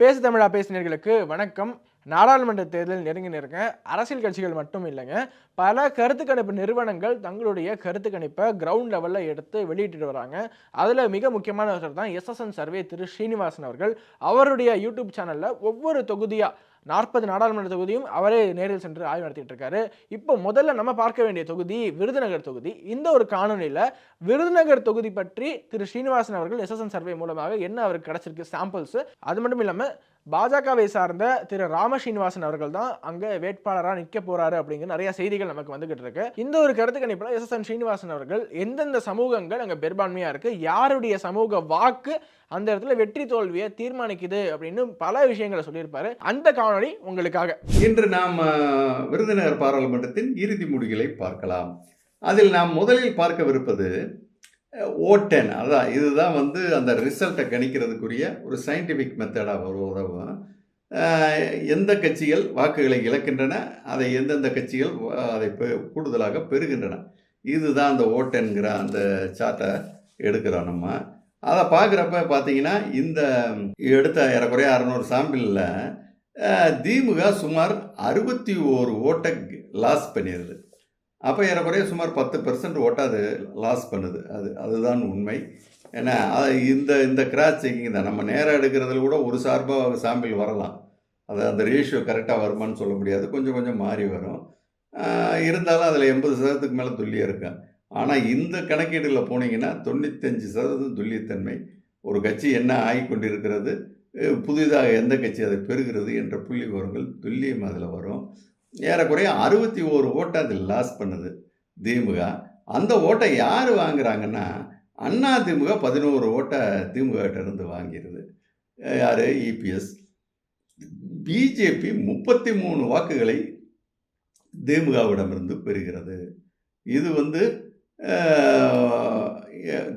பேசு தமிழா பேசினர்களுக்கு வணக்கம். நாடாளுமன்ற தேர்தல் நெருங்கி நெருங்க அரசியல் கட்சிகள் மட்டும் இல்லைங்க. பல கருத்து கணிப்பு நிறுவனங்கள் தங்களுடைய கருத்து கணிப்பை கிரவுண்ட் லெவலில் எடுத்து வெளியிட்டு வராங்க. அதில் மிக முக்கியமான ஒருத்தர் தான் எஸ்எஸ்என் சர்வே திரு ஸ்ரீனிவாசன் அவர்கள். அவருடைய யூடியூப் சேனலில் ஒவ்வொரு தொகுதியாக நாற்பது நாடாளுமன்ற தொகுதியும் அவரே நேரில் சென்று ஆய்வு நடத்திட்டு இருக்காரு. இப்போ முதல்ல நம்ம பார்க்க வேண்டிய தொகுதி விருதுநகர் தொகுதி. இந்த ஒரு காணொலியில் விருதுநகர் தொகுதி பற்றி திரு ஸ்ரீனிவாசன் அவர்கள் எஸ்எஸ்என் சர்வே மூலமாக என்ன அவருக்கு கிடைச்சிருக்கு சாம்பிள்ஸ் அது மட்டும் இல்லாமல் பாஜகவை சார்ந்த திரு ராம ஸ்ரீனிவாசன் அவர்கள் தான் அங்க வேட்பாளராக நிற்க போறாரு அப்படிங்கிற நிறைய செய்திகள் நமக்கு வந்துகிட்டு இருக்கு. இந்த ஒரு கருத்து கணிப்புல எஸ். எஸ். ஸ்ரீனிவாசன் அவர்கள் எந்தெந்த சமூகங்கள் அங்க பெரும்பான்மையா இருக்கு யாருடைய சமூக வாக்கு அந்த இடத்துல வெற்றி தோல்வியை தீர்மானிக்குது அப்படின்னு பல விஷயங்களை சொல்லியிருப்பாரு. அந்த காணொளி உங்களுக்காக. இன்று நாம் விருதுநகர் பாராளுமன்றத்தின் இறுதி முடிகளை பார்க்கலாம். அதில் நாம் முதலில் பார்க்கவிருப்பது ஓட்டென் அதான் இதுதான் வந்து அந்த ரிசல்ட்டை கணிக்கிறதுக்குரிய ஒரு சயின்டிஃபிக் மெத்தடாக ஒரு உதவும் எந்த கட்சிகள் வாக்குகளை இழக்கின்றன அதை எந்தெந்த கட்சிகள் அதை பெ- கூடுதலாக பெறுகின்றன. இதுதான் அந்த ஓட்டென்கிற அந்த சார்ட்டை எடுக்கிறோம் நம்ம. அதை பார்க்குறப்ப பார்த்தீங்கன்னா இந்த எடுத்த ஏறக்குறைய அறநூறு சாம்பிளில் திமுக சுமார் அறுபத்தி ஓரு ஓட்டை லாஸ் பண்ணிடுது அப்போ ஏறக்குறைய சுமார் பத்து பெர்சன்ட் ஓட்டாது லாஸ் பண்ணுது. அது அதுதான் உண்மை. ஏன்னா இந்த இந்த கிராஸ் செக்கிங் தான். நம்ம நேராக எடுக்கிறதுல கூட ஒரு சார்பாக சாம்பிள் வரலாம். அது அந்த ரேஷியோ கரெக்டாக வருமான்னு சொல்ல முடியாது. கொஞ்சம் கொஞ்சம் மாறி வரும். இருந்தாலும் அதில் எண்பது சதவீதத்துக்கு மேலே துல்லியம் இருக்கும் ஆனால் இந்த கணக்கீடுகளில் போனீங்கன்னா தொண்ணூத்தஞ்சு சதவீதம் துல்லியத்தன்மை. ஒரு கட்சி என்ன ஆகிக்கொண்டிருக்கிறது? அஹ் புதிதாக எந்த கட்சி அதை பெறுகிறது? என்ற புள்ளி விவரங்கள் துல்லியம் அதில் வரும். ஏறக்குறைய அறுபத்தி ஓரு ஓட்டை அது லாஸ் பண்ணுது திமுக. அந்த ஓட்டை யார் வாங்குறாங்கன்னா அண்ணா திமுக பதினோரு ஓட்டை திமுக கிட்ட இருந்து வாங்கிடுது யார்? இபிஎஸ் பிஜேபி முப்பத்தி மூணு வாக்குகளை திமுகவிடமிருந்து பெறுகிறது. இது வந்து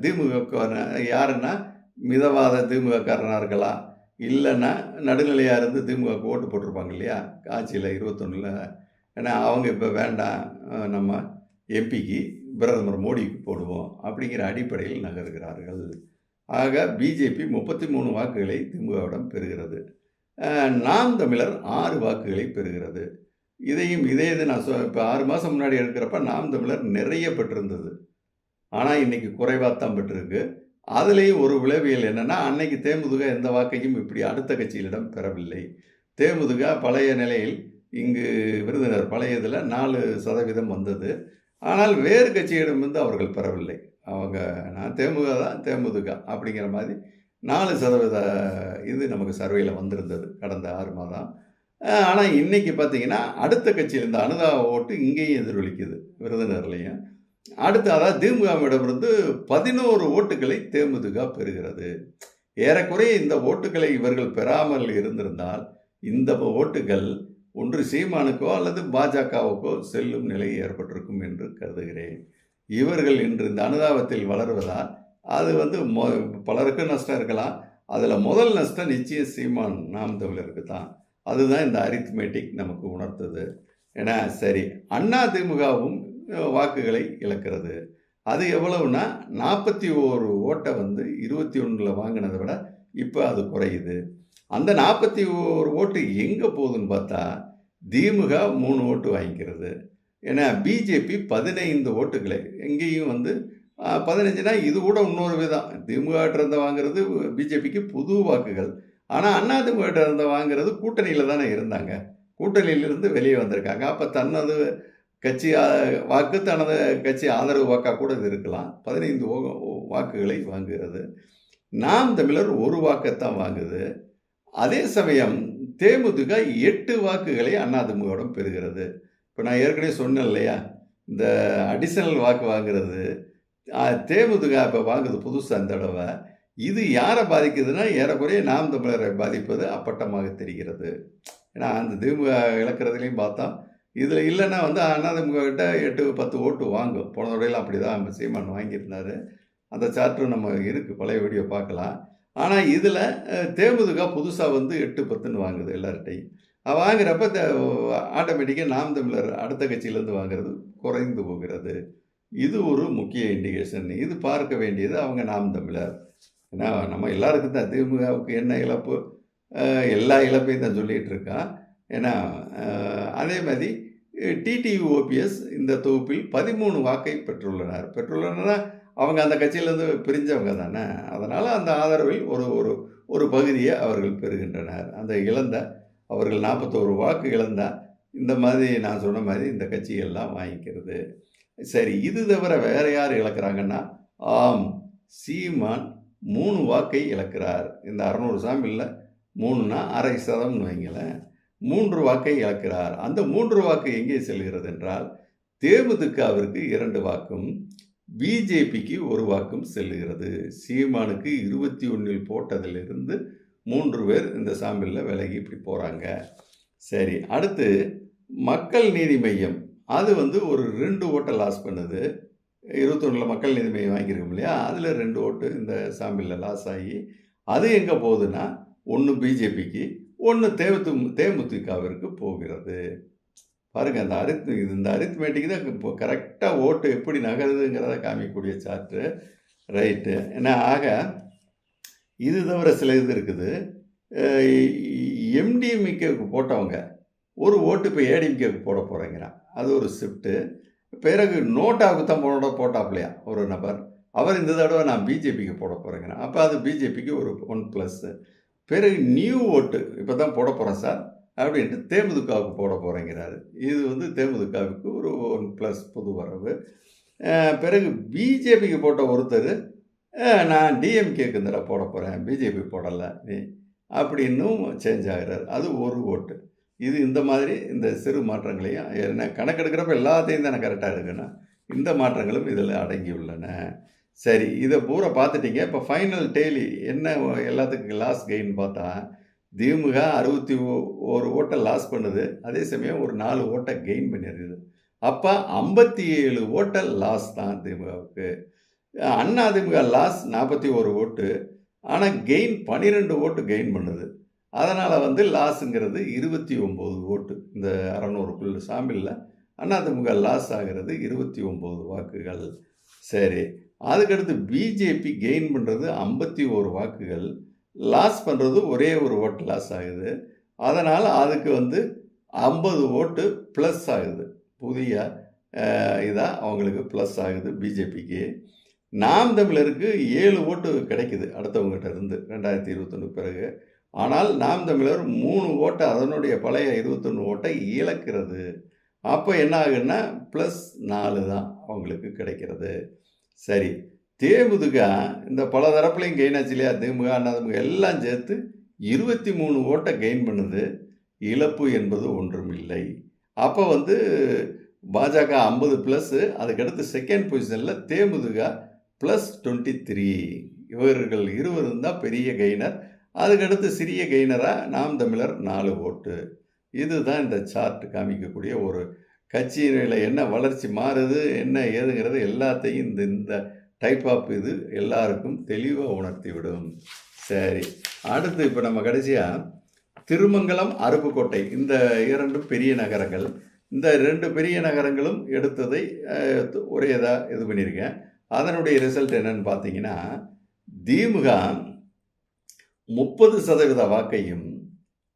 திமுக யாருன்னா மிதவாத திமுகக்காரனாக இருக்கலாம். இல்லைன்னா நடுநிலையாக இருந்து திமுக ஓட்டு போட்டிருப்பாங்க இல்லையா? ஆட்சியில் இருபத்தொன்னில். ஏன்னா அவங்க இப்போ வேண்டாம். நம்ம எம்பிக்கு பிரதமர் மோடிக்கு போடுவோம் அப்படிங்கிற அடிப்படையில் நகர்கிறார்கள். ஆக பிஜேபி முப்பத்தி மூணு வாக்குகளை திமுகவிடம் பெறுகிறது. நாம் தமிழர் ஆறு வாக்குகளை பெறுகிறது. இதையும் இதே இது நான் சொ இப்போ ஆறு மாதம் முன்னாடி எடுக்கிறப்ப நாம் தமிழர் நிறைய பெற்றிருந்தது. ஆனால் இன்றைக்கி குறைவாக தான் பெற்றிருக்கு. அதுலேயும் ஒரு விளைவியல் என்னென்னா அன்னைக்கு தேமுதுக எந்த வாக்கையும் இப்படி அடுத்த கட்சியிடம் பெறவில்லை. தேமுதுக பழைய நிலையில் இங்கு விருதுநகர் பழைய இதில் நாலு சதவீதம் வந்தது. ஆனால் வேறு கட்சியிடமிருந்து அவர்கள் பெறவில்லை. அவங்க நான் தேமுக தான் தேமுதுக அப்படிங்கிற மாதிரி நாலு சதவீத இது நமக்கு சர்வேயில் வந்திருந்தது கடந்த ஆறு மாதம். ஆனால் இன்றைக்கி பார்த்தீங்கன்னா அடுத்த கட்சியில் இந்த ஓட்டு இங்கேயும் எதிரொலிக்குது விருதுநர்லேயும் அடுத்து அதாவது திமுகவிடமிருந்து பதினோரு ஓட்டுகளை தேமுதிக பெறுகிறது. ஏறக்குறைய இந்த ஓட்டுகளை இவர்கள் பெறாமல் இருந்திருந்தால் இந்த ஓட்டுகள் ஒன்று சீமானுக்கோ அல்லது பாஜகவுக்கோ செல்லும் நிலை ஏற்பட்டிருக்கும் என்று கருதுகிறேன். இவர்கள் இன்று இந்த அனுதாபத்தில் வளருவதால் அது வந்து மொ பலருக்கும் நஷ்டம் இருக்கலாம். அதில் முதல் நஷ்டம் நிச்சயம் சீமான் நாம் தமிழருக்கு தான். அதுதான் இந்த அரித்மெட்டிக் நமக்கு உணர்த்தது. ஏன்னா சரி அண்ணா திமுகவும் வாக்குகளை இழக்கிறது. அது எவ்வளவுனா நாற்பத்தி ஓரு ஓட்டை வந்து இருபத்தி ஒன்றில் வாங்கினதை விட இப்போ அது குறையுது. அந்த நாற்பத்தி ஓரு ஓட்டு எங்கே போகுதுன்னு பார்த்தா திமுக மூணு ஓட்டு வாங்கிக்கிறது. ஏன்னா பிஜேபி பதினைந்து ஓட்டுகளை எங்கேயும் வந்து பதினஞ்சுனா இது கூட இன்னொரு விதம். திமுக இருந்து வாங்குறது பிஜேபிக்கு புது வாக்குகள். ஆனால் அண்ணா இருந்து வாங்குறது கூட்டணியில் தானே இருந்தாங்க. கூட்டணியிலிருந்து வெளியே வந்திருக்காங்க. அப்போ தன்னது கட்சி வாக்கு தனது கட்சி ஆதரவு வாக்காக கூட இது இருக்கலாம். பதினைந்து வாக்குகளை வாங்குகிறது. நாம் தமிழர் ஒரு வாக்கைத்தான் வாங்குது. அதே சமயம் தேமுதிக எட்டு வாக்குகளை அதிமுகவிடம் பெறுகிறது. இப்போ நான் ஏற்கனவே சொன்னேன் இல்லையா? இந்த அடிஷனல் வாக்கு வாங்குறது தேமுதிக இப்போ வாங்குது புதுசாக இந்த தடவை. இது யாரை பாதிக்குதுன்னா ஏறக்குறைய நாம் தமிழரை பாதிப்பது அப்பட்டமாக தெரிகிறது. ஏன்னா அந்த திமுக இழக்கிறதுலையும் பார்த்தா இதில் இல்லைன்னா வந்து அதிமுக கிட்ட எட்டு பத்து ஓட்டு வாங்கும். போன தடவையில் அப்படி தான் சீமான் வாங்கியிருந்தாரு. அந்த சார்ட்டும் நம்ம இருக்குது பழைய வீடியோ பார்க்கலாம். ஆனால் இதில் தேமுதுக புதுசாக வந்து எட்டு பத்துன்னு வாங்குது எல்லார்ட்டையும் வாங்குறப்ப வாங்குறப்ப ஆட்டோமேட்டிக்காக நாம் தமிழர் அடுத்த கட்சியிலேருந்து வாங்குறது குறைந்து போகிறது. இது ஒரு முக்கிய இண்டிகேஷன் இது பார்க்க வேண்டியது அவங்க நாம் தமிழர். ஏன்னா நம்ம எல்லாருக்கும் தான் திமுகவுக்கு என்ன இழப்பு? எல்லா இழப்பையும் தான் சொல்லிகிட்டு இருக்கான். ஏன்னா அதே மாதிரி டிடிவி ஓபிஎஸ் இந்த தொகுப்பில் பதிமூணு வாக்கை பெற்றுள்ளனர். பெற்றுள்ளனர்னா அவங்க அந்த கட்சியிலேருந்து பிரிஞ்சவங்க தானே. அதனால் அந்த ஆதரவில் ஒரு ஒரு ஒரு பகுதியை அவர்கள் பெறுகின்றனர். அந்த இழந்த அவர்கள் நாற்பத்தோரு வாக்கு இழந்தால் இந்த மாதிரி நான் சொன்ன மாதிரி இந்த கட்சிகள்லாம் வாங்கிக்கிறது. சரி இது தவிர வேறு யார் இழக்கிறாங்கன்னா ஆம் சீமான் மூணு வாக்கை இழக்கிறார். இந்த அறநூறு சாமியில் மூணுனா அரை சதம்னு வைங்களேன். மூன்று வாக்கை இழக்கிறார். அந்த மூன்று வாக்கு எங்கே செல்கிறது என்றால் தேமுதிகவிற்கு இரண்டு வாக்கும் பிஜேபிக்கு ஒரு வாக்கும் செல்லுகிறது சீமானுக்கு இருபத்தி ஒன்றில் போட்டதிலிருந்து மூன்று பேர் இந்த சாம்பிளில் விலகி இப்படி போகிறாங்க சரி அடுத்து மக்கள் நீதி மையம். அது வந்து ஒரு ரெண்டு ஓட்டை லாஸ் பண்ணுது. இருபத்தொன்னில் மக்கள் நீதி மையம் வாங்கியிருக்கோம் இல்லையா? அதில் ரெண்டு ஓட்டு இந்த சாம்பிளில் லாஸ் ஆகி அது எங்கே போகுதுன்னா ஒன்று பிஜேபிக்கு ஒன்று தேமுத்து தேமுதிகவிற்கு போகிறது. பாருங்கள் அந்த அரித் இது இந்த அரித்மேட்டிக் தான் இப்போ கரெக்டாக ஓட்டு எப்படி நகருதுங்கிறத காமிக்கக்கூடிய சார்ட்டு ரைட்டு ஏன்னா ஆக இது தவிர சில இது இருக்குது. எம்டிஎம்கேவுக்கு போட்டவங்க ஒரு ஓட்டு இப்போ ஏடிஎம்கேக்கு போட போகிறேங்கிறான் அது ஒரு ஷிஃப்ட்டு பிறகு நோட்டாவுக்கு தான் போனோட போட்டாப்லையா? ஒரு நபர். அவர் இந்த தடவை நான் பிஜேபிக்கு போட போகிறேங்கிறேன் அப்போ அது பிஜேபிக்கு ஒரு ஒன் ப்ளஸ்ஸு பிறகு நியூ ஓட்டு இப்போ தான் போட போகிறேன் சார். அப்படின்ட்டு தேமுதிகாவுக்கு போட போகிறேங்கிறாரு இது வந்து தேமுதிகாவுக்கு ஒரு ஒன் ப்ளஸ் புது வரவு. பிறகு பிஜேபிக்கு போட்ட ஒருத்தர் நான் டிஎம்கேக்கு இந்த போட போகிறேன் பிஜேபி போடலை நீ அப்படின்னும் சேஞ்ச் ஆகிறார். அது ஒரு ஓட்டு இது இந்த மாதிரி இந்த சிறு மாற்றங்களையும் என்ன கணக்கெடுக்கிறப்ப எல்லாத்தையும் தானே கரெக்டாக இருக்குன்னா இந்த மாற்றங்களும் இதில் அடங்கியுள்ளன. சரி இதை பூரா பார்த்துட்டீங்க இப்போ ஃபைனல் டெய்லி என்ன எல்லாத்துக்கும் லாஸ் கெயின் பார்த்தா திமுக அறுபத்தி ஒரு ஓட்டை லாஸ் பண்ணுது. அதே சமயம் ஒரு நாலு ஓட்டை கெயின் பண்ணிடுது அப்போ ஐம்பத்தி ஏழு ஓட்டை லாஸ் தான் திமுகவுக்கு. அண்ணா திமுக லாஸ் நாற்பத்தி ஒரு ஓட்டு. ஆனால் கெயின் பன்னிரெண்டு ஓட்டு கெயின் பண்ணுது. அதனால் வந்து லாஸுங்கிறது இருபத்தி ஒம்பது ஓட்டு. இந்த அறநூறுக்குள்ள அண்ணா அதிமுக லாஸ் ஆகிறது இருபத்தி ஒம்பது வாக்குகள். சரி அதுக்கடுத்து பிஜேபி கெயின் பண்ணுறது ஐம்பத்தி ஒரு வாக்குகள் லாஸ் பண்ணுறது ஒரே ஒரு ஓட்டு லாஸ் ஆகுது. அதனால் அதுக்கு வந்து ஐம்பது ஓட்டு ப்ளஸ் ஆகுது. புதிய இதாக அவங்களுக்கு ப்ளஸ் ஆகுது பிஜேபிக்கு நாம் தமிழருக்கு ஏழு ஓட்டு கிடைக்குது அடுத்தவங்ககிட்ட இருந்து ரெண்டாயிரத்தி இருபத்தொன்று பிறகு. ஆனால் நாம் தமிழர் மூணு ஓட்டை அதனுடைய பழைய இருபத்தொன்று ஓட்டை இழக்கிறது. அப்போ என்ன ஆகுன்னா ப்ளஸ் நாலு தான் அவங்களுக்கு கிடைக்கிறது. சரி. தேமுதுக இந்த பல தரப்புலையும் கெயின் ஆச்சு இல்லையா? திமுக அதிமுக எல்லாம் சேர்த்து இருபத்தி மூணு ஓட்டை கெயின் பண்ணுது. இழப்பு என்பது ஒன்றும் இல்லை. அப்போ வந்து பாஜக ஐம்பது ப்ளஸ்ஸு அதுக்கடுத்து செகண்ட் பொசிஷனில் தேமுதுக ப்ளஸ் டுவெண்ட்டி த்ரீ இவர்கள் இருவரும் தான் பெரிய கெய்னர் அதுக்கடுத்து சிறிய கெய்னராக நாம் தமிழர் நாலு ஓட்டு. இதுதான் இந்த சார்ட் காமிக்கக்கூடிய ஒரு கட்சியில் என்ன வளர்ச்சி மாறுது என்ன ஏதுங்கிறது எல்லாத்தையும் இந்த இந்த டைப் ஆஃப் இது எல்லாருக்கும் தெளிவாக உணர்த்தி விடும் சரி அடுத்து இப்போ நம்ம கடைசியாக திருமங்கலம் அருப்புக்கோட்டை இந்த இரண்டும் பெரிய நகரங்கள். இந்த ரெண்டு பெரிய நகரங்களும் எடுத்ததை ஒரே இதாக இது பண்ணியிருக்கேன். அதனுடைய ரிசல்ட் என்னன்னு பார்த்தீங்கன்னா திமுக முப்பது சதவீத வாக்கையும்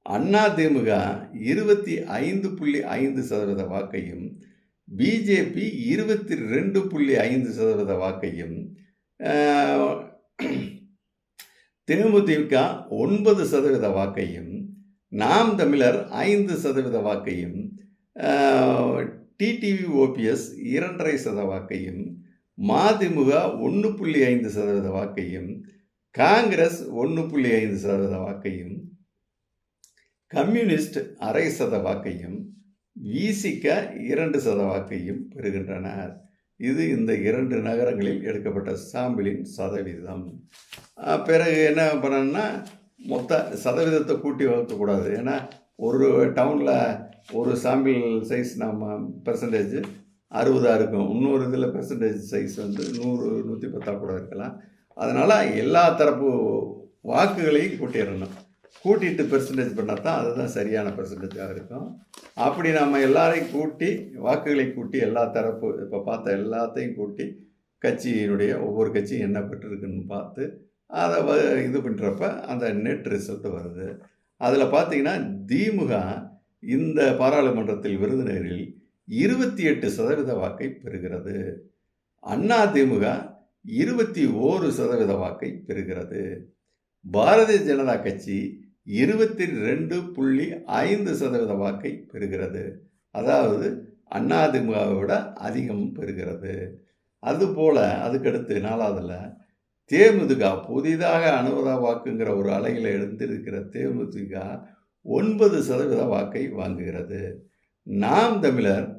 அண்ணா திமுக இருபத்தி ஐந்து புள்ளி ஐந்து சதவீத வாக்கையும் பிஜேபி இருபத்தி ரெண்டு புள்ளி ஐந்து சதவீத வாக்கையும் தேமுதிக ஒன்பது சதவீத வாக்கையும் நாம் தமிழர் ஐந்து சதவீத வாக்கையும் டிடிவி ஓபிஎஸ் இரண்டரை சத வாக்கையும் மதிமுக ஒன்று புள்ளி ஐந்து சதவீத வாக்கையும் காங்கிரஸ் ஒன்று புள்ளி ஐந்து சதவீத வாக்கையும் கம்யூனிஸ்ட் அரை சத வாக்கையும் விசிக இரண்டு சத வாக்கையும் பெறுகின்றனர். இது இந்த இரண்டு நகரங்களில் எடுக்கப்பட்ட சாம்பிளின் சதவீதம். பிறகு என்ன பண்ணணும்னா மொத்த சதவீதத்தை கூட்டி வளர்க்கக்கூடாது ஏன்னா ஒரு டவுனில் ஒரு சாம்பிள் சைஸ் நம்ம பெர்சன்டேஜ் அறுபதாக இருக்கும். இன்னொரு இதில் பெர்சன்டேஜ் சைஸ் வந்து நூறு நூற்றி பத்தாக கூட இருக்கலாம். அதனால் எல்லா தரப்பு வாக்குகளையும் கூட்டிடணும். கூட்டிட்டு பெர்சன்டேஜ் பண்ணால் தான் அதுதான் சரியான பெர்சன்டேஜாக இருக்கும். அப்படி நம்ம எல்லாரையும் கூட்டி வாக்குகளை கூட்டி எல்லா தரப்பு இப்போ பார்த்த எல்லாத்தையும் கூட்டி கட்சியினுடைய ஒவ்வொரு கட்சியும் என்ன பெற்றிருக்குன்னு பார்த்து அதை வ- இது பண்ணுறப்ப அந்த நெட் ரிசல்ட் வருது. அதில் பார்த்தீங்கன்னா திமுக இந்த பாராளுமன்றத்தில் விருதுநகரில் இருபத்தி எட்டு சதவீத வாக்கை பெறுகிறது. அண்ணா திமுக இருபத்தி ஓரு சதவீத வாக்கை பெறுகிறது. பாரதிய ஜனதா கட்சி இருபத்தி ரெண்டு புள்ளி ஐந்து சதவீத வாக்கை பெறுகிறது. அதாவது அதிமுகவை விட அதிகம் பெறுகிறது. அதுபோல் அதுக்கடுத்து நாலாவதில் தேமுதிக புதிதாக அனுபவ வாக்குங்கிற ஒரு அலையில் எழுந்திருக்கிற தேமுதிக ஒன்பது சதவீத வாக்கை வாங்குகிறது. நாம் தமிழர்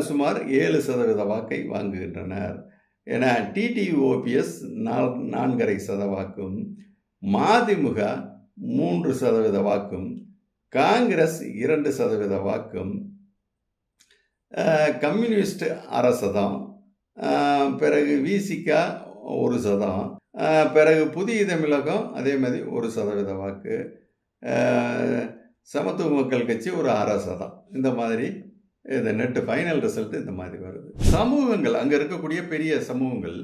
சுமார் ஏழு சதவீத வாக்கை வாங்குகின்றனர். என டிடிஓபிஎஸ் நால் நான்கரை சத வாக்கும் மூன்று சதவீத வாக்கும் காங்கிரஸ் இரண்டு சதவீத வாக்கும் கம்யூனிஸ்ட் அரசதம் பிறகு விசிகா ஒரு சதம் பிறகு புதிய தமிழகம் அதே மாதிரி ஒரு சதவீத வாக்கு சமத்துவ மக்கள் கட்சி ஒரு அரை சதம். இந்த மாதிரி இந்த நெட்டு ஃபைனல் ரிசல்ட் இந்த மாதிரி வருது. சமூகங்கள் அங்கே இருக்கக்கூடிய பெரிய சமூகங்கள்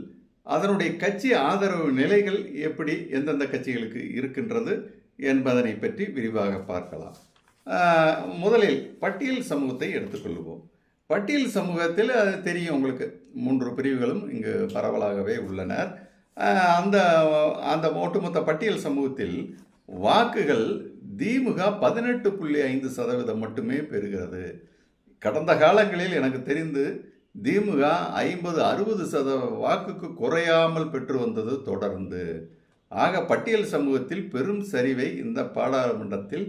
அதனுடைய கட்சி ஆதரவு நிலைகள் எப்படி எந்தெந்த கட்சிகளுக்கு இருக்கின்றது என்பதனை பற்றி விரிவாக பார்க்கலாம். முதலில் பட்டியல் சமூகத்தை எடுத்துக்கொள்வோம். பட்டியல் சமூகத்தில் அது தெரியும் உங்களுக்கு. மூன்று பிரிவுகளும் இங்கு பரவலாகவே உள்ளனர் அந்த அந்த ஒட்டுமொத்த பட்டியல் சமூகத்தில் வாக்குகள் திமுக பதினெட்டு புள்ளி ஐந்து சதவீதம் மட்டுமே பெறுகிறது. கடந்த காலங்களில் எனக்கு தெரிந்து திமுக ஐம்பது அறுபது சத வாக்குக்கு குறையாமல் பெற்று வந்தது தொடர்ந்து. ஆக பட்டியல் சமூகத்தில் பெரும் சரிவை இந்த பாராளுமன்றத்தில்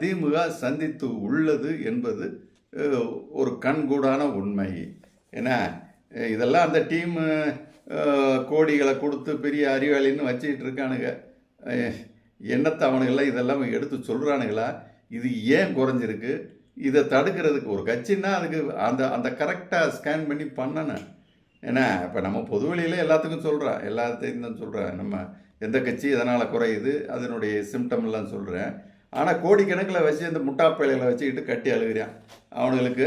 திமுக சந்தித்து உள்ளது என்பது ஒரு கண்கூடான உண்மை. ஏன்னா இதெல்லாம் அந்த டீம் கோடிகளை கொடுத்து பெரிய அறிவாளின்னு வச்சுக்கிட்டு இருக்கானுங்க. என்னத்தை அவனுங்கெல்லாம் இதெல்லாம் எடுத்து சொல்கிறானுங்களா இது ஏன் குறைஞ்சிருக்கு? இதை தடுக்கிறதுக்கு ஒரு கட்சின்னா அதுக்கு அந்த அந்த கரெக்டாக ஸ்கேன் பண்ணி பண்ணணும். ஏன்னா இப்போ நம்ம பொதுவெளியில் எல்லாத்துக்கும் சொல்கிறேன் எல்லாத்தையும் தான் சொல்கிறேன் நம்ம எந்த கட்சி எதனால் குறையுது அதனுடைய சிம்டம் எல்லாம் சொல்கிறேன் ஆனால் கோடிக்கணக்கில் வச்சு இந்த முட்டாப்பையில வச்சுக்கிட்டு கட்டி அழுகிறான். அவனுங்களுக்கு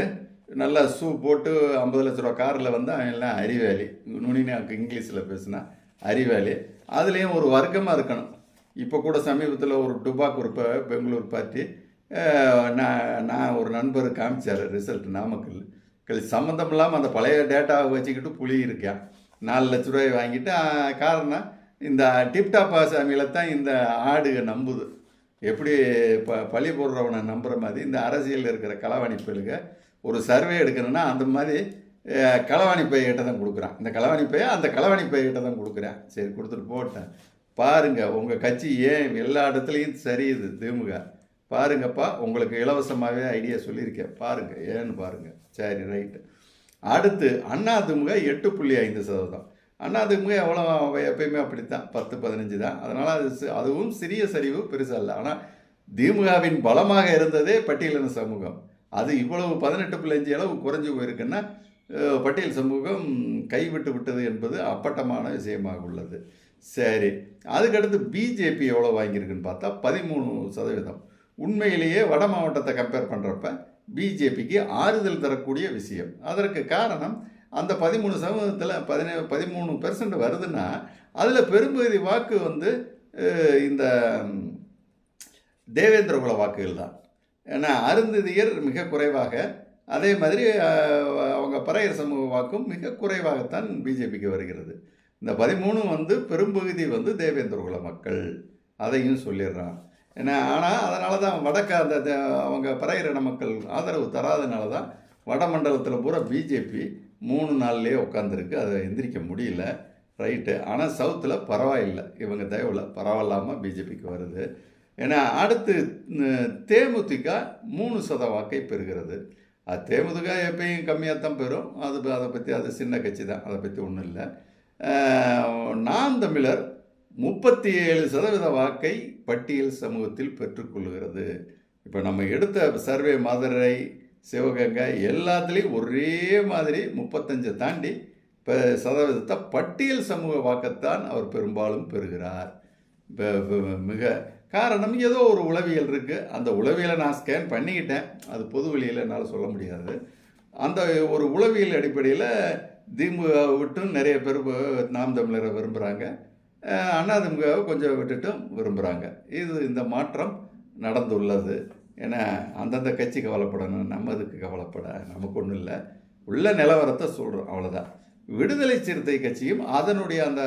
நல்லா ஷூ போட்டு ஐம்பது லட்ச ரூபா காரில் வந்து அவன் எல்லாம் அறிவாளி. நுனினாக்கு இங்கிலீஷில் பேசுனா அறிவாளி. அதுலேயும் ஒரு வர்க்கமாக இருக்கணும். இப்போ கூட சமீபத்தில் ஒரு டுபாக் ஒரு பெங்களூர் பார்ட்டி நான் நான் ஒரு நண்பர் காமிச்சார் ரிசல்ட் நாமக்கல். சம்மந்தம் இல்லாமல் அந்த பழைய டேட்டாவை வச்சுக்கிட்டு புளி இருக்கேன் நாலு லட்ச ரூபாய் வாங்கிட்டு காரணம் இந்த டிப்டாப் ஆசாமியில தான் இந்த ஆடுக நம்புது. எப்படி ப பழி போடுறவனை நம்புகிற மாதிரி இந்த அரசியலில் இருக்கிற களவாணி ஒரு சர்வே எடுக்கணும்னா அந்த மாதிரி அஹ், கிட்ட தான் கொடுக்குறான். இந்த களவாணிப்பையை அந்த களவாணி கிட்ட தான் கொடுக்குறேன். சரி கொடுத்துட்டு போட்டேன். பாருங்க உங்கள் கட்சி ஏன் எல்லா இடத்துலையும் சரியுது திமுக. பாருங்கப்பா உங்களுக்கு இலவசமாகவே ஐடியா சொல்லியிருக்கேன். பாருங்கள் ஏன்னு பாருங்கள் சரி ரைட்டு அடுத்து அண்ணா எட்டு புள்ளி ஐந்து சதவீதம். அதிமுக எவ்வளோ எப்பயுமே அப்படித்தான். பத்து பதினஞ்சு தான். அதனால் அது அதுவும் சிறிய சரிவு பெருசாக இல்லை. ஆனால் திமுகவின் பலமாக இருந்ததே பட்டியலின சமூகம். அது இவ்வளவு பதினெட்டு புள்ளி அஞ்சு அளவு குறைஞ்சி போயிருக்குன்னா பட்டியல் சமூகம் கைவிட்டு விட்டது என்பது அப்பட்டமான விஷயமாக உள்ளது. சரி அதுக்கடுத்து பிஜேபி எவ்வளோ வாங்கியிருக்குன்னு பார்த்தா பதிமூணு சதவீதம். உண்மையிலேயே வட மாவட்டத்தை கம்பேர் பண்ணுறப்ப பிஜேபிக்கு ஆறுதல் தரக்கூடிய விஷயம். அதற்கு காரணம் அந்த பதிமூணு சதவீதத்தில் பதினே பதிமூணு பெர்சன்ட் வருதுன்னா அதில் பெரும்பகுதி வாக்கு வந்து இந்த தேவேந்திர குல வாக்குகள் தான். ஏன்னா அருந்ததியர் மிக குறைவாக அதே மாதிரி அவங்க பறையர் சமூக வாக்கும் மிக குறைவாகத்தான் பிஜேபிக்கு வருகிறது. இந்த பதிமூணு வந்து பெரும்பகுதி வந்து தேவேந்திர குல மக்கள் அதையும் சொல்லிடுறான் ஏன்னா ஆனால் அதனால தான் வடக்க அந்த த- அவங்க பறையிற மக்கள் ஆதரவு தராதனால தான் வடமண்டலத்தில் பூரா பிஜேபி மூணு நாள்லேயே உட்காந்துருக்கு அதை எந்திரிக்க முடியல. ரைட்டு. ஆனால் சவுத்தில் பரவாயில்லை. இவங்க தயவில் பரவாயில்லாமல் பிஜேபிக்கு வருது. ஏன்னா அடுத்து தேமுதிக மூணு சத வாக்கை பெறுகிறது. அது தேமுதிக எப்பயும் கம்மியாக தான் பெறும். அது அதை பற்றி அது சின்ன கட்சி தான் அதை பற்றி ஒன்றும் இல்லை. நான் தமிழர் முப்பத்தி ஏழு சதவீத வாக்கை பட்டியல் சமூகத்தில் பெற்றுக்கொள்கிறது. இப்போ நம்ம எடுத்த சர்வே மதுரை சிவகங்கை எல்லாத்துலேயும் ஒரே மாதிரி முப்பத்தஞ்சை தாண்டி இப்போ சதவீதத்தை பட்டியல் சமூக வாக்கத்தான் அவர் பெரும்பாலும் பெறுகிறார். இப்போ மிக காரணம் ஏதோ ஒரு உளவியல் இருக்குது அந்த உளவியலை நான் ஸ்கேன் பண்ணிக்கிட்டேன். அது பொது வெளியில் என்னால் சொல்ல முடியாது. அந்த ஒரு உளவியல் அடிப்படையில் திமுக விட்டும் நிறைய பேர் நாம் தமிழரை விரும்புகிறாங்க அதிமுகவை கொஞ்சம் விட்டுட்டும் விரும்புகிறாங்க இது இந்த மாற்றம் நடந்துள்ளது. ஏன்னா அந்தந்த கட்சி கவலைப்படணும் நம்ம இதுக்கு கவலைப்பட நமக்கு ஒன்றும் இல்லை. உள்ள நிலவரத்தை சொல்கிறோம் அவ்வளோதான் விடுதலை சிறுத்தை கட்சியும் அதனுடைய அந்த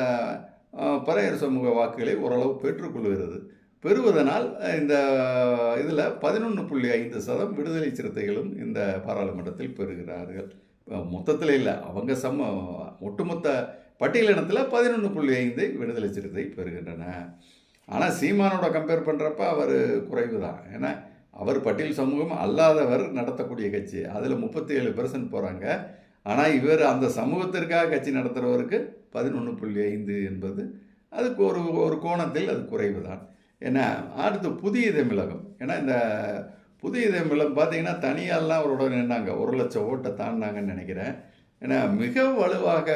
பறையர் சமூக வாக்குகளை ஓரளவு பெற்றுக்கொள்கிறது பெறுவதனால் இந்த இதில் பதினொன்று புள்ளி ஐந்து சதம் விடுதலை சிறுத்தைகளும் இந்த பாராளுமன்றத்தில் பெறுகிறார்கள். மொத்தத்தில் இல்லை. அவங்க சம ஒட்டுமொத்த பட்டியலினத்தில் பதினொன்று புள்ளி ஐந்து விடுதலை சிறுத்தை பெறுகின்றன. ஆனால் சீமானோட கம்பேர் பண்ணுறப்ப அவர் குறைவு தான் ஏன்னா அவர் பட்டியல் சமூகம் அல்லாதவர் நடத்தக்கூடிய கட்சி. அதில் முப்பத்தி ஏழு பெர்சன்ட் போகிறாங்க ஆனால் இவர் அந்த சமூகத்திற்காக கட்சி நடத்துகிறவருக்கு பதினொன்று புள்ளி ஐந்து என்பது அதுக்கு ஒரு ஒரு கோணத்தில் அது குறைவு தான் ஏன்னா அடுத்து புதிய தமிழகம். ஏன்னா இந்த புதிய தமிழகம் பார்த்தீங்கன்னா தனியாலாம் அவரோட நின்னாங்க. ஒரு லட்சம் ஓட்டை தாண்டினாங்கன்னு நினைக்கிறேன். ஏன்னா மிக வலுவாக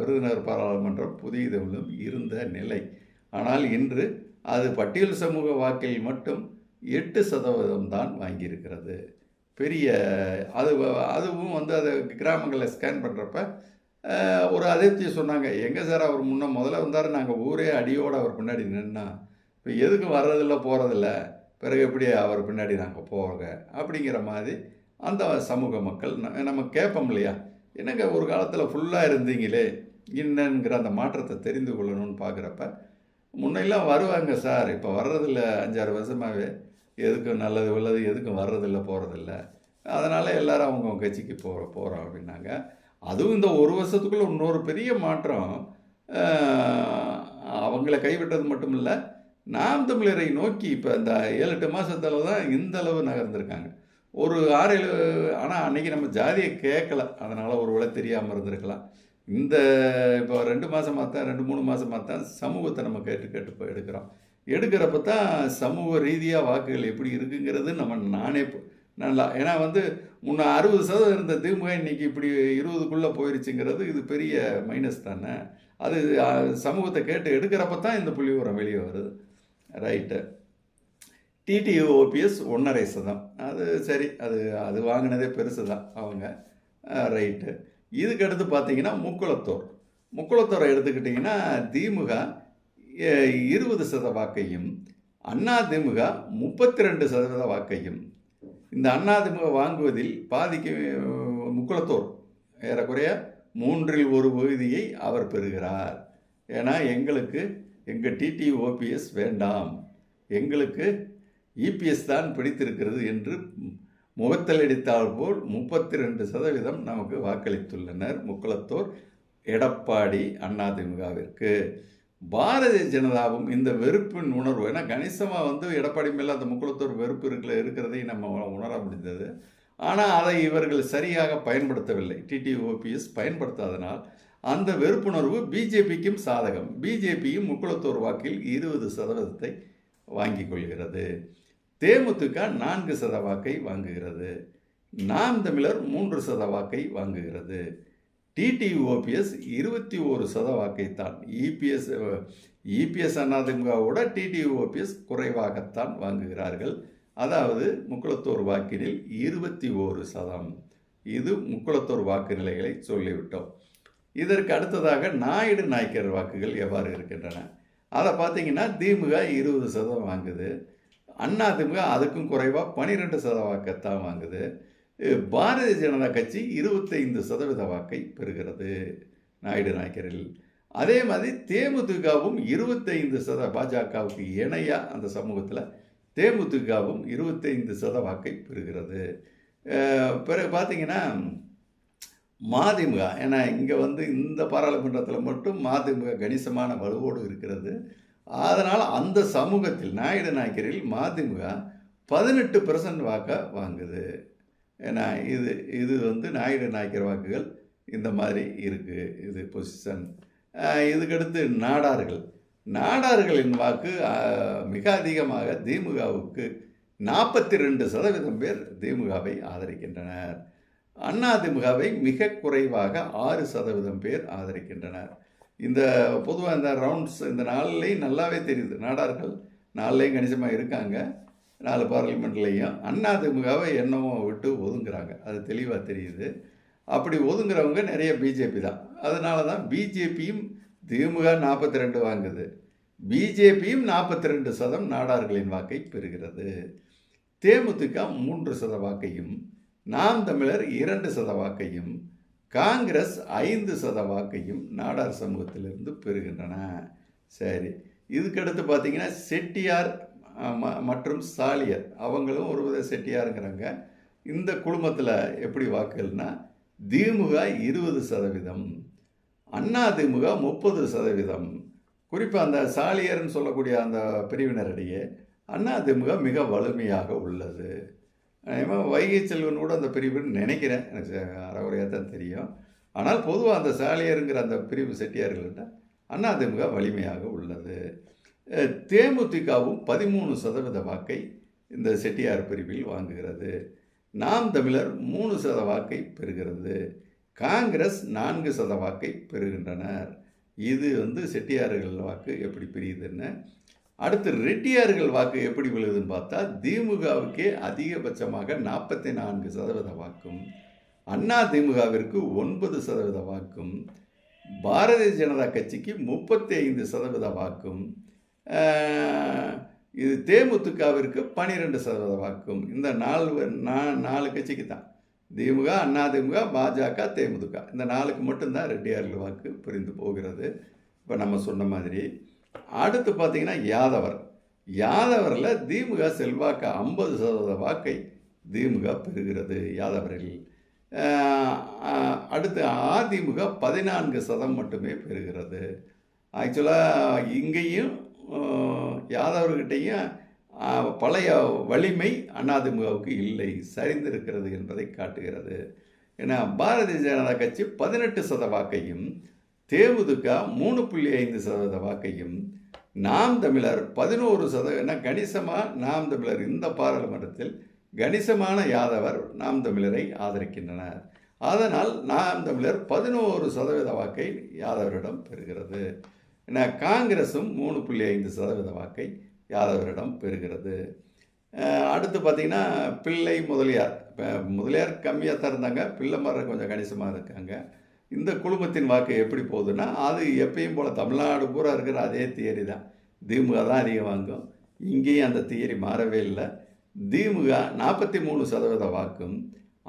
விருதுநகர் பாராளுமன்றம் புதிய தமிழகம் இருந்த நிலை. ஆனால் இன்று அது பட்டியல் சமூக வாக்கில் மட்டும் எட்டு சதவீதம் தான் வாங்கியிருக்கிறது. பெரிய அது அதுவும் வந்து அதை கிராமங்களில் ஸ்கேன் பண்ணுறப்ப ஒரு அதிர்ச்சி சொன்னாங்க. எங்கே சார் அவர் முன்ன முதல்ல வந்தார். நாங்கள் ஊரே அடியோடு அவர் பின்னாடி நின்னா. இப்போ எதுக்கு வர்றதில்ல போகிறதில்ல பிறகு எப்படி அவர் பின்னாடி நாங்கள் போக அப்படிங்கிற மாதிரி அந்த சமூக மக்கள் நம்ம கேட்போம் இல்லையா? என்னங்க ஒரு காலத்தில் ஃபுல்லாக இருந்தீங்களே? என்னங்கிற அந்த மாற்றத்தை தெரிந்து கொள்ளணும்னு பார்க்குறப்ப முன்னெல்லாம் வருவாங்க சார். இப்போ வர்றதில்ல அஞ்சாறு வருஷமாகவே எதுக்கும் நல்லது உள்ளது எதுக்கும் வர்றதில்ல போகிறதில்ல அதனால் எல்லாரும் அவங்க கட்சிக்கு போகிற போகிறோம் அப்படின்னாங்க. அதுவும் இந்த ஒரு வருஷத்துக்குள்ளே இன்னொரு பெரிய மாற்றம் அவங்கள கைவிட்டது மட்டும் இல்லை நாம் தமிழரை நோக்கி இப்போ இந்த ஏழு எட்டு மாதத்தில் தான் இந்த அளவு நகர்ந்திருக்காங்க. ஒரு ஆறு ஏழு ஆனால் அன்னைக்கு நம்ம ஜாதியை கேட்கல. அதனால் ஒரு வேளை தெரியாமல் இருந்திருக்கலாம். இந்த இப்போ ரெண்டு மாதமாக தான் ரெண்டு மூணு மாதமாக தான் சமூகத்தை நம்ம கேட்டு கேட்டு இப்போ எடுக்கிறோம். எடுக்கிறப்ப தான் சமூக ரீதியாக வாக்குகள் எப்படி இருக்குங்கிறது நம்ம நானே நல்லா ஏன்னா வந்து முன்ன அறுபது சதவீதம் இருந்த திமுக இன்னைக்கு இப்படி இருபதுக்குள்ளே போயிருச்சுங்கிறது இது பெரிய மைனஸ் தானே. அது சமூகத்தை கேட்டு எடுக்கிறப்ப தான் இந்த புள்ளி உரம் வெளியே வருது. ரைட்டு டிடியு ஓபிஎஸ் ஒன்றரை சதம். அது சரி அது அது வாங்கினதே பெருசு தான் அவங்க. ரைட்டு இதுக்கு அடுத்து பார்த்தீங்கன்னா முக்குளத்தூர். முக்குளத்தூரை எடுத்துக்கிட்டிங்கன்னா திமுக இருபது சத வாக்கையும் அண்ணா திமுக முப்பத்தி ரெண்டு சதவீத வாக்கையும் இந்த அண்ணா திமுக வாங்குவதில் பாதிக்கு முக்குளத்தூர் ஏறக்குறைய மூன்றில் ஒரு பகுதியை அவர் பெறுகிறார். ஏன்னா எங்களுக்கு எங்கள் டிடி ஓபிஎஸ் வேண்டாம். எங்களுக்கு இபிஎஸ் தான் பிடித்திருக்கிறது என்று முகத்தலடித்தால் போல் முப்பத்தி ரெண்டு சதவீதம் நமக்கு வாக்களித்துள்ளனர் முக்குளத்தோர் எடப்பாடி அதிமுகவிற்கு பாரதிய ஜனதாவும் இந்த வெறுப்பின் உணர்வு ஏன்னா கணிசமாக வந்து எடப்பாடி மேலே அந்த முக்குளத்தோர் வெறுப்பு இருக்கிற இருக்கிறதை நம்ம உணர முடிந்தது. ஆனால் அதை இவர்கள் சரியாக பயன்படுத்தவில்லை. டிடி ஓபிஎஸ் பயன்படுத்தாதனால் அந்த வெறுப்புணர்வு பிஜேபிக்கும் சாதகம். பிஜேபியும் முக்குளத்தோர் வாக்கில் இருபது சதவீதத்தை வாங்கி கொள்கிறது. தேமுதிக நான்கு சத வாக்கை வாங்குகிறது. நாம் தமிழர் மூன்று சத வாக்கை வாங்குகிறது. டிடிஓபிஎஸ் இருபத்தி ஒரு சத வாக்கைத்தான். இபிஎஸ் இபிஎஸ் அதிமுகவோட டிடிஓபிஎஸ் குறைவாகத்தான் வாங்குகிறார்கள். அதாவது முக்குளத்தோர் வாக்கினில் இருபத்தி ஓரு சதம். இது முக்குளத்தோர் வாக்கு நிலைகளை சொல்லிவிட்டோம். இதற்கு அடுத்ததாக நாயுடு நாய்க்கர் வாக்குகள் எவ்வாறு இருக்கின்றன? அதை பார்த்தீங்கன்னா திமுக இருபது சதவீதம் வாங்குது. அண்ணா திமுக அதுக்கும் குறைவாக பன்னிரெண்டு சதவீத வாக்கைத்தான் வாங்குது. பாரதிய ஜனதா கட்சி இருபத்தைந்து சதவீத வாக்கை பெறுகிறது நாயுடு நாயக்கரில். அதே மாதிரி தேமுதிகவும் இருபத்தைந்து சத பாஜகவுக்கு இணையாக அந்த சமூகத்தில் தேமுதிகவும் இருபத்தைந்து சத வாக்கை பெறுகிறது. பிறகு பார்த்தீங்கன்னா மதிமுக. ஏன்னா இங்கே வந்து இந்த பாராளுமன்றத்தில் மட்டும் மதிமுக கணிசமான வலுவோடு இருக்கிறது. அதனால் அந்த சமூகத்தில் நாயுடு நாயக்கரில் மதிமுக பதினெட்டு பெர்சன்ட் வாக்கை வாங்குது. ஏன்னா இது இது வந்து நாயுடு நாயக்கர் வாக்குகள் இந்த மாதிரி இருக்குது இது பொசிஷன் இதுக்கடுத்து நாடார்கள். நாடார்களின் வாக்கு மிக அதிகமாக திமுகவுக்கு நாற்பத்தி ரெண்டு சதவீதம் பேர் திமுகவை ஆதரிக்கின்றனர். அண்ணா திமுகவை மிக குறைவாக ஆறு சதவீதம் பேர் ஆதரிக்கின்றனர். இந்த பொதுவாக இந்த ரவுண்ட்ஸ் இந்த நாலுலேயும் நல்லாவே தெரியுது. நாடார்கள் நாலுலேயும் கணிசமாக இருக்காங்க. நாலு பார்லிமெண்ட்லேயும் அண்ணா திமுகவை என்னமோ விட்டு ஒதுங்குறாங்க. அது தெளிவாக தெரியுது. அப்படி ஒதுங்குறவங்க நிறைய பிஜேபி தான். அதனால தான் பிஜேபியும் திமுக நாற்பத்தி ரெண்டு வாங்குது பிஜேபியும் நாற்பத்தி ரெண்டு சதம் நாடார்களின் வாக்கை பெறுகிறது. தேமுதிக மூன்று சத வாக்கையும் நாம் தமிழர் இரண்டு சத வாக்கையும் காங்கிரஸ் ஐந்து சத வாக்கையும் நாடார் சமூகத்திலிருந்து பெறுகின்றன. சரி இதுக்கடுத்து பார்த்தீங்கன்னா செட்டியார் ம- மற்றும் சாலியர். அவங்களும் ஒரு வித செட்டியாருங்கிறாங்க. இந்த குழுமத்தில் எப்படி வாக்குகள்னா திமுக இருபது சதவீதம் அண்ணா திமுக முப்பது சதவீதம். குறிப்பாக அந்த சாலியர்னு சொல்லக்கூடிய அந்த பிரிவினரிடையே அண்ணா திமுக மிக வலிமையாக உள்ளது. அதேமாதிரி வைகை செல்வன் கூட அந்த பிரிவுன்னு நினைக்கிறேன். எனக்கு அறகுறையாக தான் தெரியும். ஆனால் பொதுவாக அந்த சாலியருங்கிற அந்த பிரிவு செட்டியார்கள்ட்ட அண்ணா வலிமையாக உள்ளது. தேமுதிகவும் பதிமூணு சதவீத வாக்கை இந்த செட்டியார் பிரிவில் வாங்குகிறது. நாம் தமிழர் மூணு சத வாக்கை பெறுகிறது. காங்கிரஸ் நான்கு சத வாக்கை பெறுகின்றனர். இது வந்து செட்டியார்கள் வாக்கு எப்படி பிரியுதுன்னு அடுத்து ரெட்டியார்கள் வாக்கு எப்படி விழுதுன்னு பார்த்தா திமுகவுக்கே அதிகபட்சமாக நாற்பத்தி நான்கு சதவீத வாக்கும் அண்ணா திமுகவிற்கு ஒன்பது சதவீத வாக்கும் பாரதிய ஜனதா கட்சிக்கு முப்பத்தி ஐந்து சதவீத வாக்கும் இது தேமுதிகவிற்கு பனிரெண்டு சதவீத வாக்கும். இந்த நாலு நா- நாலு கட்சிக்கு தான். திமுக அண்ணா திமுக பாஜக தேமுதிக. இந்த நாளுக்கு மட்டும்தான் ரெட்டியார்கள் வாக்கு புரிந்து போகிறது. இப்போ நம்ம சொன்ன மாதிரி அடுத்து பார்த்தீங்கன்னா யாதவர். யாதவரில் திமுக செல்வாக்கு ஐம்பது சதவீத வாக்கை திமுக பெறுகிறது யாதவரில் அடுத்து அதிமுக பதினான்கு சதம் மட்டுமே பெறுகிறது. ஆக்சுவலாக இங்கேயும் யாதவர்கிட்டையும் பழைய வலிமை அதிமுகவுக்கு இல்லை சரிந்திருக்கிறது என்பதை காட்டுகிறது. ஏன்னா பாரதிய ஜனதா கட்சி பதினெட்டு சத வாக்கையும் தேமுதிக மூணு புள்ளி ஐந்து சதவீத வாக்கையும் நாம் தமிழர் பதினோரு சதவீதம் கணிசமாக நாம் தமிழர் இந்த பாராளுமன்றத்தில் கணிசமான யாதவர் நாம் தமிழரை ஆதரிக்கின்றனர். அதனால் நாம் தமிழர் பதினோரு சதவீத வாக்கை யாதவரிடம் பெறுகிறது. ஏன்னா காங்கிரஸும் மூணு புள்ளி ஐந்து சதவீத வாக்கை யாதவரிடம் பெறுகிறது. அடுத்து பார்த்திங்கன்னா பிள்ளை முதலியார். இப்போ முதலியார் கம்மியாக தான் இருந்தாங்க பிள்ளை கொஞ்சம் கணிசமாக இருக்காங்க. இந்த குழுமத்தின் வாக்கு எப்படி போகுதுன்னா அது எப்பயும் போல் தமிழ்நாடு பூரா இருக்கிற அதே தியரி தான். திமுக தான் அதிகம் வாங்கும். இங்கேயும் அந்த தியரி மாறவே இல்லை. திமுக நாற்பத்தி மூணு சதவீத வாக்கும்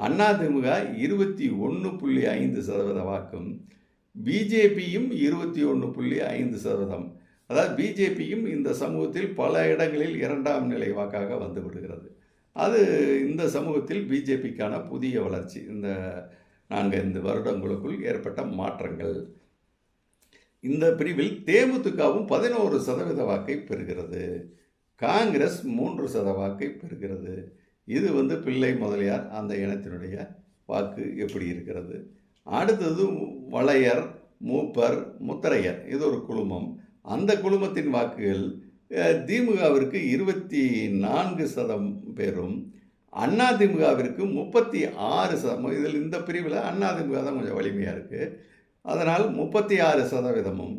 அண்ணா திமுக இருபத்தி ஒன்று புள்ளி ஐந்து சதவீத வாக்கும் பிஜேபியும் இருபத்தி ஒன்று புள்ளி ஐந்து சதவீதம். அதாவது பிஜேபியும் இந்த சமூகத்தில் பல இடங்களில் இரண்டாம் நிலை வாக்காக வந்து விடுகிறது. அது இந்த சமூகத்தில் பிஜேபிக்கான புதிய வளர்ச்சி. இந்த நான்கைந்து வருடங்களுக்குள் ஏற்பட்ட மாற்றங்கள். இந்த பிரிவில் தேமுதிகவும் பதினோரு சதவீத வாக்கை பெறுகிறது. காங்கிரஸ் மூன்று சத வாக்கை பெறுகிறது. இது வந்து பிள்ளை முதலியார் அந்த இனத்தினுடைய வாக்கு எப்படி இருக்கிறது? அடுத்தது வளையர் மூப்பர் முத்தரையர். இது ஒரு குழுமம். அந்த குழுமத்தின் வாக்குகள் திமுகவிற்கு இருபத்தி நான்கு சதம் பேரும் அண்ணா முப்பத்தி ஆறு சதம் இதில் இந்த பிரிவில் அண்ணா திமுக தான் கொஞ்சம் வலிமையாக இருக்குது அதனால் முப்பத்தி ஆறு சதவீதமும்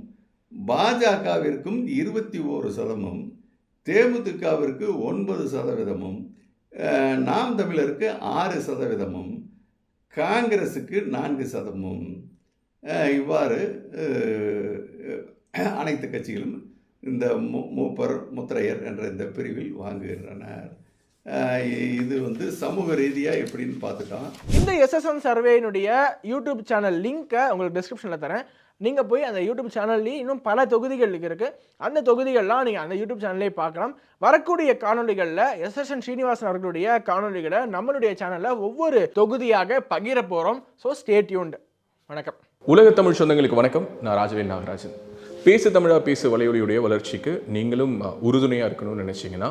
பாஜகவிற்கும் இருபத்தி ஓரு சதமும் தேமுதிகவிற்கு ஒன்பது சதவீதமும் நாம் தமிழருக்கு ஆறு சதவீதமும் காங்கிரஸுக்கு நான்கு சதமும். இவ்வாறு அனைத்து கட்சிகளும் இந்த மூ மூப்பர் முத்திரையர் என்ற இந்த பிரிவில் வாங்குகின்றனர். இது வந்து சமூக ரீதியாக எப்படின்னு பார்த்துட்டோம் இந்த எஸ்எஸ்என் சர்வேனுடைய யூடியூப் சேனல் லிங்க்கை உங்களுக்கு டிஸ்கிரிப்ஷனில் தரேன். நீங்கள் போய் அந்த யூடியூப் சேனல்லையும் இன்னும் பல தொகுதிகள் இருக்குது அந்த தொகுதிகள்லாம் நீங்கள் அந்த யூடியூப் சேனல்லே பார்க்கலாம். வரக்கூடிய காணொளிகளில் எஸ்எஸ்என் ஸ்ரீனிவாசன் அவர்களுடைய காணொளிகளை நம்மளுடைய சேனலில் ஒவ்வொரு தொகுதியாக பகிர போகிறோம் ஸோ ஸ்டே டியூன்ட் வணக்கம். உலக தமிழ் சொந்தங்களுக்கு வணக்கம். நான் ராஜவேல் நாகராஜன். பேசு தமிழா பேசு வலையொலியுடைய வளர்ச்சிக்கு நீங்களும் உறுதுணையாக இருக்கணும்னு நினச்சிங்கன்னா